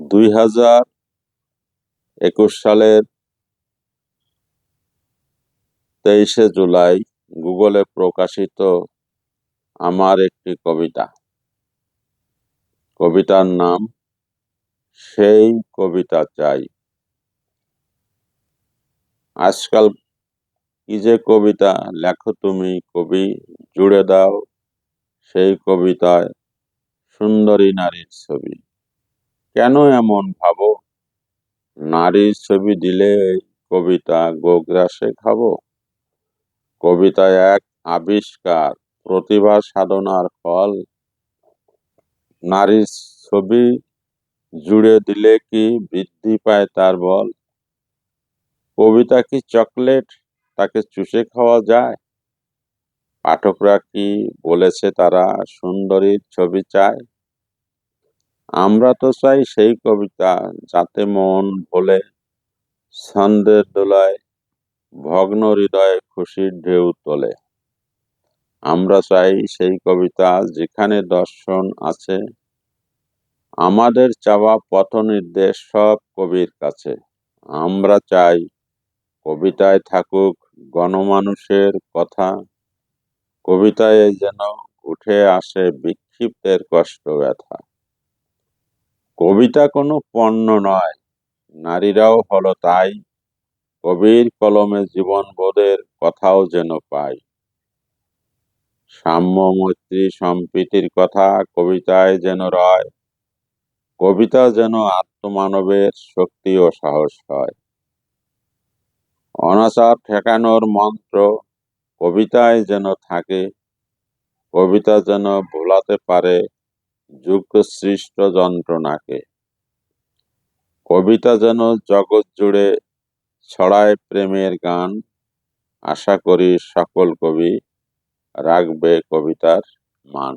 দুই হাজার একুশ সালের তেইশে জুলাই গুগলে প্রকাশিত আমার একটি কবিতা। কবিতার নাম, সেই কবিতা চাই। আজকাল কি যে কবিতা, লেখো তুমি কবি, জুড়ে দাও সেই কবিতায় সুন্দরী নারীর ছবি। কেন এমন ভাবো? নারীর ছবি দিলে কবিতা গোগ্রাসে খাব কবিতা এক আবিষ্কার প্রতিভা সাধনার ফল। নারীর ছবি জুড়ে দিলে কি বৃদ্ধি পায় তার বল? কবিতা কি চকলেট? তাকে চুষে খাওয়া যায়? পাঠকরা কি বলেছে তারা সুন্দরীর ছবি চায়? আমরা তো চাই সেই কবিতা যাতে মন ভোলে, ছন্দের দোলায় ভগ্ন হৃদয়ে খুশির ঢেউ তোলে। আমরা চাই সেই কবিতা যেখানে দর্শন আছে, আমাদের চাওয়া পথ নির্দেশ সব কবির কাছে। আমরা চাই কবিতায় থাকুক গণমানুষের কথা, কবিতায় যেন উঠে আসে বিক্ষিপ্তের কষ্ট ব্যথা কবিতা কোনো পণ্য নয়, নারীরাও হলো তাই। কবির কলমে জীবনবোধের কথাও যেন পাই। সাম্য মৈত্রী সম্প্রীতির কথা কবিতায় যেন রয়, কবিতা যেন আত্মমানবের শক্তি ও সাহস হয়। অনাচার ঠেকানোর মন্ত্র কবিতায় যেন থাকে, কবিতা যেন ভোলাতে পারে যুগ সৃষ্ট যন্ত্রণাকে। কবিতা যেন জগৎ জুড়ে ছড়ায় প্রেমের গান, আশা করি সকল কবি রাখবে কবিতার মান।